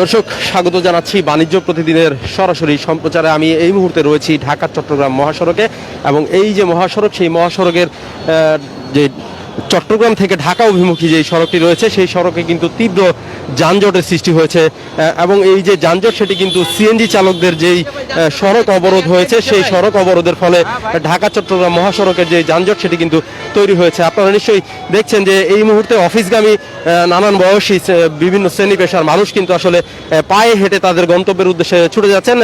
দর্শক, স্বাগত জানাচ্ছি বাণিজ্য প্রতিদিনের সরাসরি সম্প্রচারে। আমি এই মুহূর্তে রয়েছি ঢাকা, চট্টগ্রাম মহাসড়কে এবং এই যে মহাসড়ক, সেই মহাসড়কের যে চট্টগ্রাম থেকে ঢাকা অভিমুখী যে সড়কটি রয়েছে, সেই সড়কে কিন্তু তীব্র যানজটের সৃষ্টি হয়েছে এবং এই যে যানজট, সেটি কিন্তু সিএনজি চালকদের যেই সড়ক অবরোধ হয়েছে, সেই সড়ক অবরোধের ফলে ঢাকা, চট্টগ্রাম মহাসড়কের যে যানজট, সেটি কিন্তু তৈরি হয়েছে। আপনারা নিশ্চয়ই দেখছেন যে এই মুহূর্তে অফিসগামী নানান বয়সী বিভিন্ন শ্রেণি পেশার মানুষ কিন্তু আসলে পায়ে হেঁটে তাদের গন্তব্যের উদ্দেশ্যে ছুটে যাচ্ছেন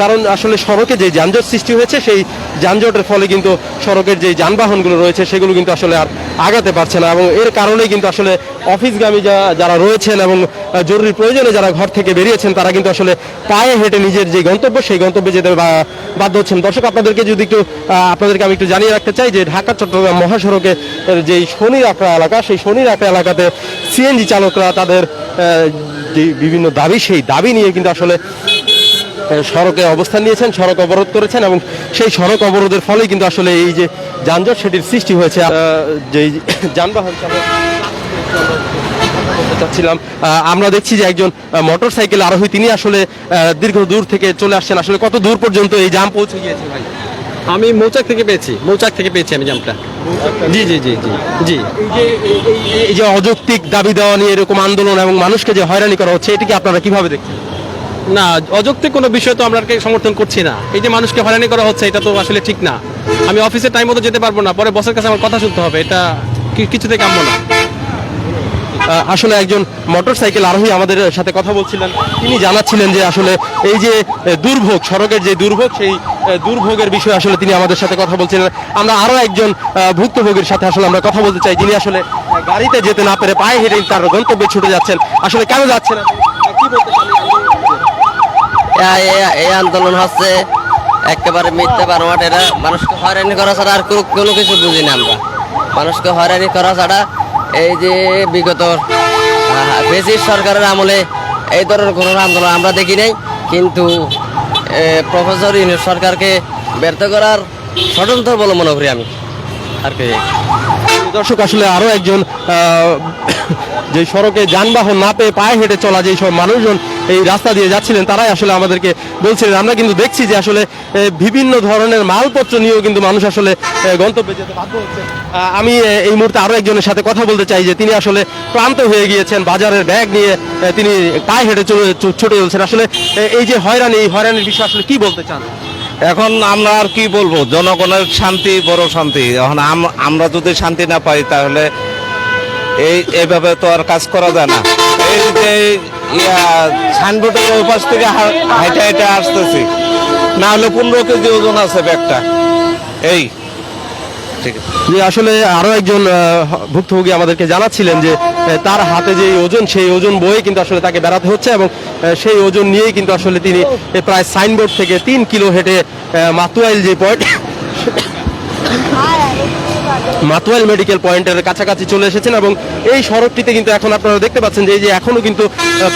কারণ আসলে সড়কে যে যানজট সৃষ্টি হয়েছে, সেই যানজটের ফলে কিন্তু সড়কের যে যানবাহনগুলো রয়েছে, সেগুলো কিন্তু আসলে আর আগাতে পারছে না এবং এর কারণেই কিন্তু আসলে অফিসগামী যারা রয়েছেন এবং জরুরি প্রয়োজনে যারা ঘর থেকে বেরিয়েছেন তারা কিন্তু আসলে পায়ে হেঁটে নিজের যে গন্তব্য সেই গন্তব্যে যেতে বাধ্য হচ্ছেন। দর্শক আপনাদেরকে যদি একটু আপনাদেরকে আমি একটু জানিয়ে রাখতে চাই যে ঢাকা চট্টগ্রাম মহাসড়কে আহ, যে শনির আকড়া এলাকা সেই শনির আকড়া এলাকাতে সিএনজি চালকরা তাদের যে বিভিন্ন দাবি সেই দাবি নিয়ে কিন্তু আসলে সড়কে অবস্থান নিয়েছেন সড়ক অবরোধ করেছেন এবং সেই সড়ক অবরোধের ফলেই কিন্তু আসলে এই যে যানজট সেটির সৃষ্টি হয়েছে। যে যানবাহন চাচ্ছিলাম। আমরা দেখছি যে একজন মোটর সাইকেল আরোহী তিনি আসলে দীর্ঘ দূর থেকে চলে আসছেন। আসলে কত দূর পর্যন্ত এই জাম পৌঁছে গিয়েছে ভাই? আমি মৌচাক থেকে পেয়েছি মৌচাক থেকে পেয়েছি আমি জামটা। জি জি জি জি জি। এই যে অযৌক্তিক দাবি দেওয়া নিয়ে এরকম আন্দোলন এবং মানুষকে যে হয়রানি করা হচ্ছে এটিকে আপনারা কীভাবে দেখছেন? না, অযৌক্তিক কোনো বিষয় তো আমরা সমর্থন করছি না। এই যে মানুষকে হয়রানি করা হচ্ছে, এটা তো আসলে ঠিক না। আমি অফিসে টাইম মতো যেতে পারব না, পরে বসের কাছে আমার কথা শুনতে হবে, এটা কিছুতে কাম্য না। আসলে একজন মোটর সাইকেল আরোহী আমাদের সাথে কথা বলছিলেন। তিনি জানাচ্ছিলেন যে আসলে এই যে দুর্ভোগ, সড়কের যে দুর্ভোগ, সেই দুর্ভোগের বিষয়ে আসলে তিনি আমাদের সাথে কথা বলছিলেন। আমরা আরও একজন ভুক্তভোগীর সাথে আসলে আমরা কথা বলতে চাই। যিনি আসলে গাড়িতে যেতে না পেরে পায়ে হেঁটে তার গন্তব্যে ছুটে যাচ্ছেন। আসলে কেন যাচ্ছেন? কি বলতে এই আন্দোলন হচ্ছে। একেবারে মিথ্যে বানোয়াট এরা মানুষকে হয়রানি করা ছাড়া আর কোনো- কিছু বুঝি না আমরা। মানুষকে হয়রানি করা ছাড়া এই যে বিগত ব্রিটিশ সরকারের আমলে এই ধরনের কোনো আন্দোলন আমরা দেখি নাই। কিন্তু প্রফেসর ইউনুস সরকারকে ব্যর্থ করার স্বতন্ত্র বলে মনে করি আমি। আর কি দর্শক, আসলে আরও একজন যে সড়কে যানবাহন না পেয়ে পায়ে হেঁটে চলা যে সব মানুষজন এই রাস্তা দিয়ে যাচ্ছিলেন, তারাই আসলে আমাদেরকে বলছিলেন। আমরা কিন্তু দেখছি যে আসলে বিভিন্ন ধরনের মালপত্র নিয়েও কিন্তু মানুষ আসলে গন্তব্যে যেতে বাধ্য হচ্ছে। আমি এই মুহূর্তে আরও একজনের সাথে কথা বলতে চাই যে তিনি আসলে ক্লান্ত হয়ে গিয়েছেন, বাজারের ব্যাগ নিয়ে তিনি পায়ে হেঁটে ছুটে চলছেন। আসলে এই যে হয়রানি, এই হয়রানির বিষয়ে আসলে কি বলতে চান? এখন আমরা আর কি বলব? জনগণের শান্তি, বড় শান্তি। এখন আম- আমরা যদি শান্তি না পাই, তাহলে এই, এভাবে তো আর কাজ করা যায় না। এই যে সাইনবোর্ডের ওই পাশ থেকে হাইটা হাইটে আসতেছি। না হলে পনেরো কেজি ওজন আছে ব্যাগটা। এই আছে যে আসলে আরও একজন ভুক্তভোগী আমাদেরকে জানাচ্ছিলেন যে তার হাতে যে ওজন, সেই ওজন বয়ে কিন্তু আসলে তাকে বেড়াতে হচ্ছে এবং সেই ওজন নিয়েই কিন্তু আসলে তিনি প্রায় সাইনবোর্ড থেকে তিন কিলো হেঁটে মাতুয়াইল যে পয়েন্ট মাতুয়াইল মেডিকেল পয়েন্টের কাছাকাছি চলে এসেছেন এবং এই সড়কটিতে কিন্তু এখন আপনারা দেখতে পাচ্ছেন যে এই যে এখনও কিন্তু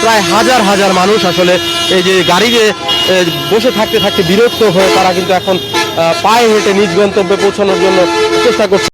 প্রায় হাজার হাজার মানুষ আসলে এই যে গাড়িতে বসে থাকতে থাকতে বিরক্ত হয়ে তারা কিন্তু এখন পায়ে হেঁটে নিজ গন্তব্যে পৌঁছানোর জন্য চেষ্টা করছে।